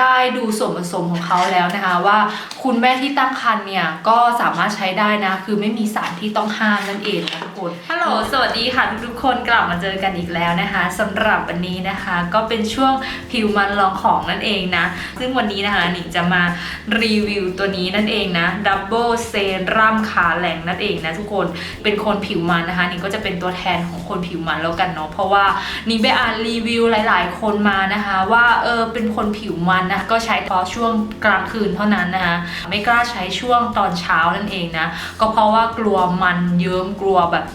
ได้ดูส่วนผสมของเขาแล้วนะคะว่าคุณแม่ที่ตั้งครรภ์เนี่ยก็สามารถใช้ได้นะ คือไม่มีสารที่ต้องห้ามนั่นเองนะทุกคนฮัลโหลสวัสดีค่ะทุกๆคนกลับมาเจอกันอีกแล้วนะคะสำหรับวันนี้นะคะ ก็เป็นช่วงผิวมันลองของนั่นเองนะ ซึ่งวันนี้นะคะหนิงจะมารีวิวตัวนี้นั่นเองนะดับเบิลเซรั่มขาแหลงนั่นเองนะทุกคนเป็นคนผิวมันนะคะหนิงก็จะเป็นตัวแทนของคนผิวมันแล้วกันเนาะเพราะว่าหนิงไปอ่านรีวิวหลาย ๆ คนมานะคะ ว่าเออเป็นคนผิวมันนะก็ใช้เฉพาะช่วงกลางคืนเท่านั้นนะคะไม่กล้าใช้ช่วงตอนเช้านั่นเองนะก็เพราะว่ากลัวมันเยิ้มกลัวแบบ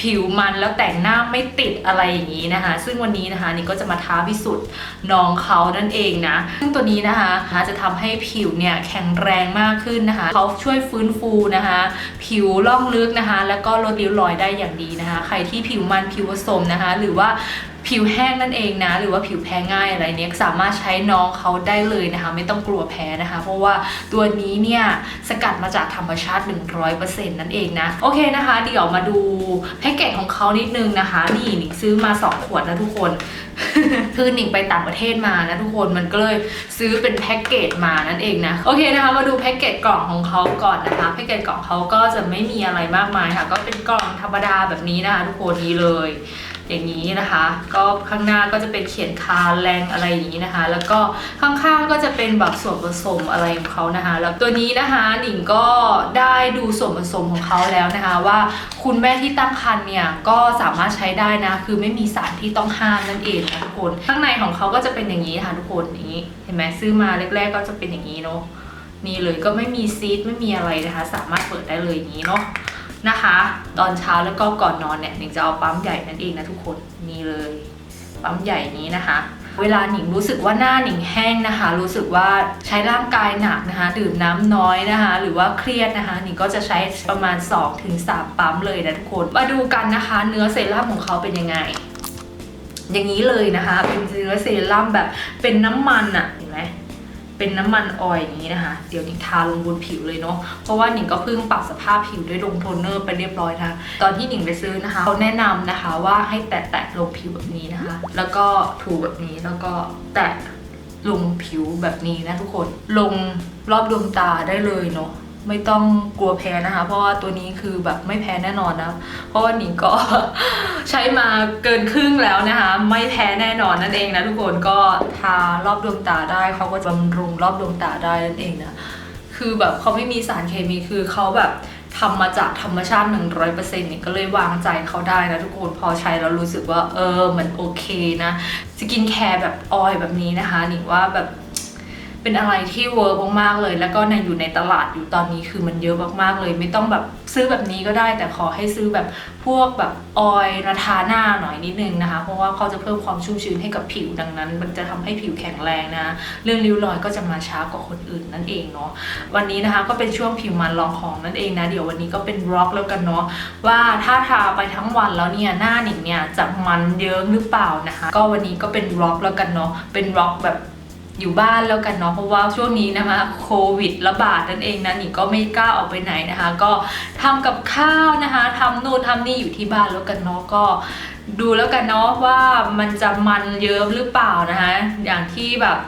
ผิวมันแล้วแต่งหน้าไม่ติดอะไรอย่างนี้นะคะ ซึ่งวันนี้นะคะนี่ก็จะมาท้าพิสูจน์น้องเขานั่นเองนะ ซึ่งตัวนี้นะคะจะทำให้ผิวเนี่ยแข็งแรงมากขึ้นนะคะเขาช่วยฟื้นฟูนะคะ ผิวล่องลึกนะคะ แล้วก็ลดริ้วรอยได้อย่างดีนะคะ ใครที่ผิวมันผิวผสมนะคะ หรือว่า ผิวแห้งนั่นเองนะ หรือว่าผิวแพ้ง่ายอะไรเนี้ยสามารถใช้น้องเขาได้เลยนะคะ ไม่ต้องกลัวแพ้นะคะ เพราะว่าตัวนี้เนี่ยสกัดมาจากธรรมชาติ 100%นั่นเองนะ โอเคนะคะ เดี๋ยวมาดูแพ็กเกจของเขานิดนึงนะคะ นี่หนิงซื้อมา 2 ขวดนะทุกคนคือหนิงไปต่างประเทศมานะทุกคนมันก็เลยซื้อเป็นแพ็กเกจมานั่นเองนะโอเคนะคะ มาดูแพ็กเกจกล่องของเขาก่อนนะคะแพ็กเกจกล่องเขาก็จะไม่มีอะไรมากมายค่ะ ก็เป็นกล่องธรรมดาแบบนี้นะคะทุกคนนี้เลย อย่างนี้นะคะ ก็ข้างหน้าก็จะเป็นเขียนคาแรงอะไรอย่างนี้นะคะ แล้วก็ข้างๆก็จะเป็นแบบส่วนผสมอะไรของเขานะคะ แล้วตัวนี้นะคะหนิงก็ได้ดูส่วนผสมของเขาแล้วนะคะ ว่าคุณแม่ที่ตั้งครรภ์เนี่ยก็สามารถใช้ได้นะ คือไม่มีสารที่ต้องห้ามนั่นเองนะทุกคน ข้างในของเขาก็จะเป็นอย่างนี้ค่ะทุกคนอย่างนี้ เห็นไหมซื้อมาแรก ๆ ก็จะเป็นอย่างนี้เนาะนี่เลยก็ไม่มีซีดไม่มีอะไรนะคะ สามารถเปิดได้เลยอย่างนี้เนาะ นะคะ ตอนเช้าแล้วก็ก่อนนอนเนี่ยหนิงจะเอาปั๊มใหญ่นั่นเองนะทุกคนนี่เลย ปั๊มใหญ่นี้นะคะ เวลาหนิงรู้สึกว่าหน้าหนิงแห้งนะคะ รู้สึกว่าใช้ร่างกายหนักนะคะ ดื่มน้ำน้อยนะคะ หรือว่าเครียดนะคะหนิงก็จะใช้ประมาณ 2-3 ปั๊มเลยนะทุกคนมาดูกันนะคะ เนื้อเซรั่มของเขาเป็นยังไงอย่างนี้เลยนะคะ เป็นเนื้อเซรั่มแบบเป็นน้ำมันอะเห็นไหม เป็นน้ำมันออยล์อย่างนี้นะคะ เดี๋ยวหนิงทาลงบนผิวเลยเนาะเพราะว่าหนิงก็เพิ่งปรับสภาพผิวด้วยลงโทนเนอร์ไปเรียบร้อยนะคะตอนที่หนิงไปซื้อนะคะเขาแนะนำนะคะว่าให้แตะๆลงผิวแบบนี้นะคะ แล้วก็ถูแบบนี้แล้วก็แตะลงผิวแบบนี้นะทุกคนลงรอบดวงตาได้เลยเนาะ ไม่ต้องกลัวแพ้นะคะ เพราะว่าตัวนี้คือแบบไม่แพ้แน่นอนนะ เพราะว่าหนิงก็ใช้มาเกินครึ่งแล้วนะคะ ไม่แพ้แน่นอนนั่นเองนะทุกคนก็ทารอบดวงตาได้เขาก็บำรุงรอบดวงตาได้นั่นเองนะคือแบบเขาไม่มีสารเคมีคือเขาแบบทำมาจากธรรมชาติ 100%เนี่ยก็เลยวางใจเขาได้นะทุกคนพอใช้แล้วรู้สึกว่าเออมันโอเคนะ สกินแคร์แบบออยแบบนี้นะคะหนิงว่าแบบ เป็นอะไรที่เวิร์กมากๆเลย แล้วก็ในอยู่ในตลาดอยู่ตอนนี้คือมันเยอะมากๆเลย ไม่ต้องแบบซื้อแบบนี้ก็ได้ แต่ขอให้ซื้อแบบพวกแบบออยล์นาทาหน้าหน่อยนิดนึงนะคะ เพราะว่าเขาจะเพิ่มความชุ่มชื้นให้กับผิวดังนั้น มันจะทำให้ผิวแข็งแรงนะ เรื่องริ้วรอยก็จะมาช้ากว่าคนอื่นนั่นเองเนาะวันนี้นะคะก็เป็นช่วงผิวมันลองของนั่นเองนะเดี๋ยววันนี้ก็เป็นร็อกแล้วกันเนาะว่าถ้าทาไปทั้งวันแล้วเนี่ยหน้าหนิงเนี่ยจะมันเยิ้มหรือเปล่านะคะ ก็วันนี้ก็เป็นร็อกแล้วกันเนาะเป็นร็อกแบบ อยู่บ้านแล้วกันเนาะเพราะว่าช่วงนี้นะคะโควิดระบาดนั่นเองนะหนิงก็ไม่กล้าออกไปไหนนะคะ ก็ทำกับข้าวนะคะทำนู่นทำนี่อยู่ที่บ้านแล้วกันเนาะก็ดูแล้วกันเนาะว่ามันจะมันเยิ้มหรือเปล่านะคะ อย่างที่แบบ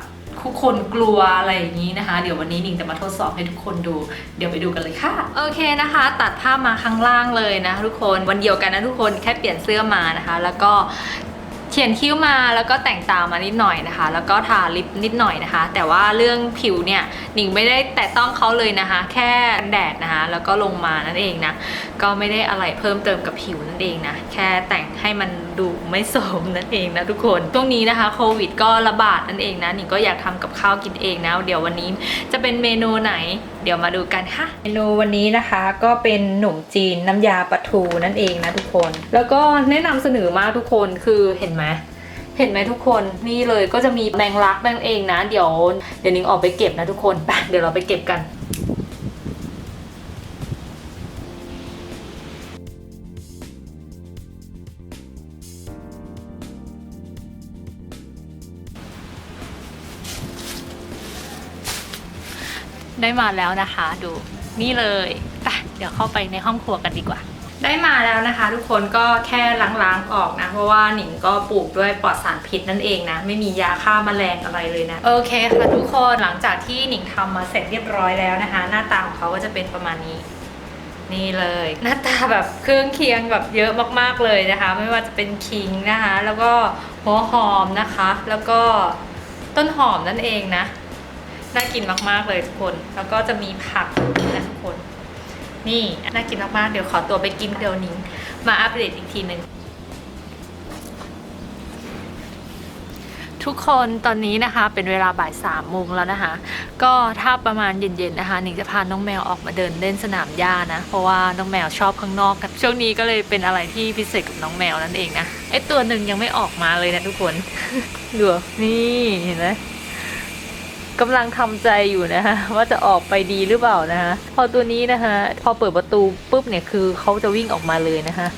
ทุกคนกลัวอะไรอย่างนี้นะคะ เดี๋ยววันนี้หนิงจะมาทดสอบให้ทุกคนดู เดี๋ยวไปดูกันเลยค่ะ โอเคนะคะ ตัดภาพมาข้างล่างเลยนะทุกคนวันเดียวกันนะทุกคนแค่เปลี่ยนเสื้อมานะคะ แล้วก็ เขียนคิ้วมาแล้วก็แต่งตามานิดหน่อยนะคะ แล้วก็ทาลิปนิดหน่อยนะคะ แต่ว่าเรื่องผิวเนี่ยหนิงไม่ได้แตะต้องเขาเลยนะคะ แค่กันแดดนะคะ แล้วก็ลงมานั่นเองนะก็ไม่ได้อะไรเพิ่มเติมกับผิวนั่นเองนะแค่แต่งให้มัน ดูไม่สมนั่นเองนะทุกคนช่วงนี้นะคะโควิดก็ระบาดนั่นเองนะหนิงก็อยากทำกับข้าวกินเองนะ เดี๋ยววันนี้จะเป็นเมนูไหน เดี๋ยวมาดูกันค่ะ เมนูวันนี้นะคะก็เป็นหนุ่มจีนน้ำยาปลาทูนั่นเองนะทุกคน แล้วก็แนะนำเสนอมากทุกคนคือเห็นไหมเห็นไหมทุกคนนี่เลยก็จะมีแมงลักนั่นเองนะ เดี๋ยวเดี๋ยวนิงออกไปเก็บนะทุกคนไปเดี๋ยวเราไปเก็บกัน ได้มาแล้วนะคะ ดูนี่เลยไปเดี๋ยวเข้าไปในห้องครัวกันดีกว่า ได้มาแล้วนะคะ ทุกคนก็แค่ล้างๆออกนะ เพราะว่าหนิงก็ปลูกด้วยปลอดสารพิษนั่นเองนะ ไม่มียาฆ่าแมลงอะไรเลยนะ โอเคค่ะทุกคนหลังจากที่หนิงทำมาเสร็จเรียบร้อยแล้วนะคะ หน้าตาของเขาก็จะเป็นประมาณนี้นี่เลยหน้าตาแบบเครื่องเคียงแบบเยอะมากๆเลยนะคะ ไม่ว่าจะเป็นขิงนะคะ แล้วก็หัวหอมนะคะ แล้วก็ต้นหอมนั่นเองนะ น่ากินมากๆเลยทุกคน แล้วก็จะมีผักนะทุกคน นี่น่ากินมากๆ เดี๋ยวขอตัวไปกินเดี๋ยวนิ้งมาอัปเดตอีกทีหนึ่งทุกคนตอนนี้นะคะเป็นเวลาบ่ายสามโมงแล้วนะคะ ก็ถ้าประมาณเย็นๆนะคะหนิงจะพาน้องแมวออกมาเดินเล่นสนามหญ้านะ เพราะว่าน้องแมวชอบข้างนอกกันช่วงนี้ก็เลยเป็นอะไรที่พิเศษกับน้องแมวนั่นเองนะไอตัวหนึ่งยังไม่ออกมาเลยนะทุกคนดูนี่เห็นไหม กำลังทำใจอยู่นะคะว่าจะออกไปดีหรือเปล่านะคะพอตัวนี้นะคะพอเปิดประตูปุ๊บเนี่ยคือเขาจะวิ่งออกมาเลยนะคะ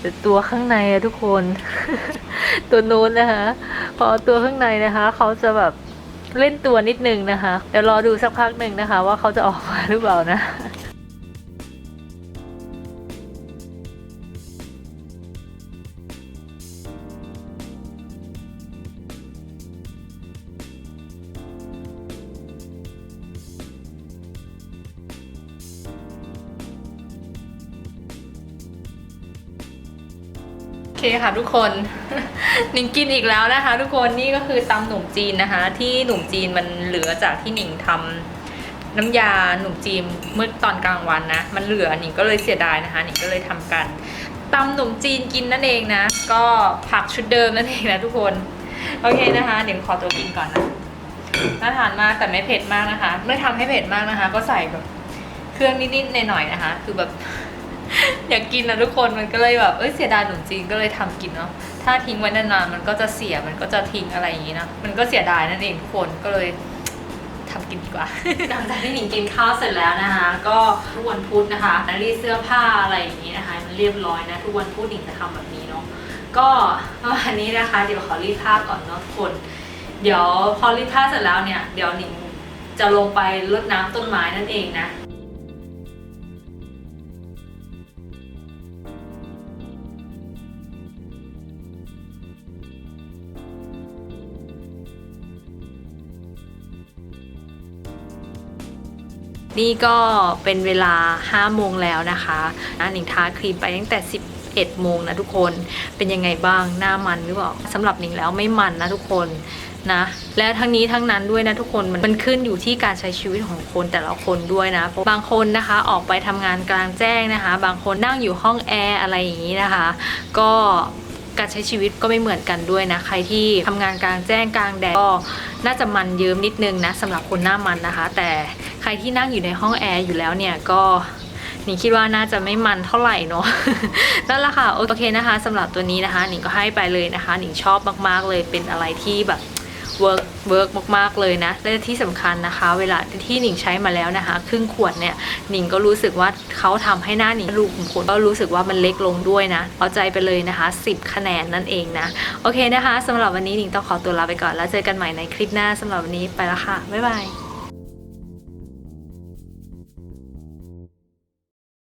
แต่ตัวข้างในอะทุกคน ตัวนู้นนะคะพอตัวข้างในนะคะเขาจะแบบเล่นตัวนิดนึงนะคะ เดี๋ยวรอดูสักพักหนึ่งนะคะ ว่าเขาจะออกมาหรือเปล่านะ คค่ะทุกคนหนิงกินอีกแล้วนะคะ ทุกคนนี่ก็คือตำหนุ่มจีนนะคะ ที่หนุ่มจีนมันเหลือจากที่หนิงทำน้ำยาหนุ่มจีนเมื่อตอนกลางวันนะ มันเหลือหนิงก็เลยเสียดายนะคะหนิงก็เลยทำกันตำหนุ่มจีนกินนั่นเองนะ ก็ผักชุดเดิมนั่นเองนะทุกคนโอเคนะคะเดี๋ยวขอตัวกินก่อนนะน่าทานมากแต่ไม่เผ็ดมากนะคะ ไม่ทำให้เผ็ดมากนะคะ ก็ใส่แบบเครื่องนิดๆหน่อยๆนะคะ คือแบบ อยากกินนะทุกคนมันก็เลยแบบเอ้ยเสียดายขนมจีนก็เลยทำกินเนาะถ้าทิ้งไว้นานๆมันก็จะเสียมันก็จะทิ้งอะไรอย่างนี้นะมันก็เสียดายนั่นเองทุกคนก็เลยทำกินดีกว่าหลังจากที่หนิงกินข้าวเสร็จแล้วนะคะ ก็ทุกวันพุธนะคะนัรีเสื้อผ้าอะไรอย่างนี้นะคะ มันเรียบร้อยนะทุกวันพุธหนิงจะทำแบบนี้เนาะก็ประมาณนี้นะคะ เดี๋ยวขอรีดผ้าก่อนเนาะทุกคน เดี๋ยวพอรีดผ้าเสร็จแล้วเนี่ย เดี๋ยวหนิงจะลงไปรดน้ำต้นไม้นั่นเองนะ นี่ก็เป็นเวลา 5 โมงแล้วนะคะนะหนิงทาครีมไปตั้งแต่ 11 โมงนะทุกคน เป็นยังไงบ้าง หน้ามันหรือเปล่าสำหรับหนิงแล้วไม่มันนะทุกคนนะและทั้งนี้ทั้งนั้นด้วยนะทุกคนมันมันขึ้นอยู่ที่การใช้ชีวิตของคนแต่ละคนด้วยนะบางคนนะคะออกไปทำงานกลางแจ้งนะคะ บางคนนั่งอยู่ห้องแอร์อะไรอย่างนี้นะคะ ก็ การใช้ชีวิตก็ไม่เหมือนกันด้วยนะ ใครที่ทำงานกลางแจ้งกลางแดดก็น่าจะมันเยิ้มนิดนึงนะสำหรับคนหน้ามันนะคะ แต่ใครที่นั่งอยู่ในห้องแอร์อยู่แล้วเนี่ยก็หนิงคิดว่าน่าจะไม่มันเท่าไหร่เนาะนั่นแหละค่ะ โอเคนะคะสำหรับตัวนี้นะคะ หนิงก็ให้ไปเลยนะคะ หนิงชอบมากๆเลยเป็นอะไรที่แบบ เวิร์กเวิร์กมากๆเลยนะและที่สำคัญนะคะ เวลาที่หนิงใช้มาแล้วนะคะ ครึ่งขวดเนี่ยหนิงก็รู้สึกว่าเขาทำให้หน้าหนิงรูขุมขนก็รู้สึกว่ามันเล็กลงด้วยนะเอาใจไปเลยนะคะ 10 คะแนนนั่นเองนะโอเคนะคะสำหรับวันนี้หนิงต้องขอตัวลาไปก่อนแล้วเจอกันใหม่ในคลิปหน้าสำหรับวันนี้ไปแล้วค่ะบ๊ายบาย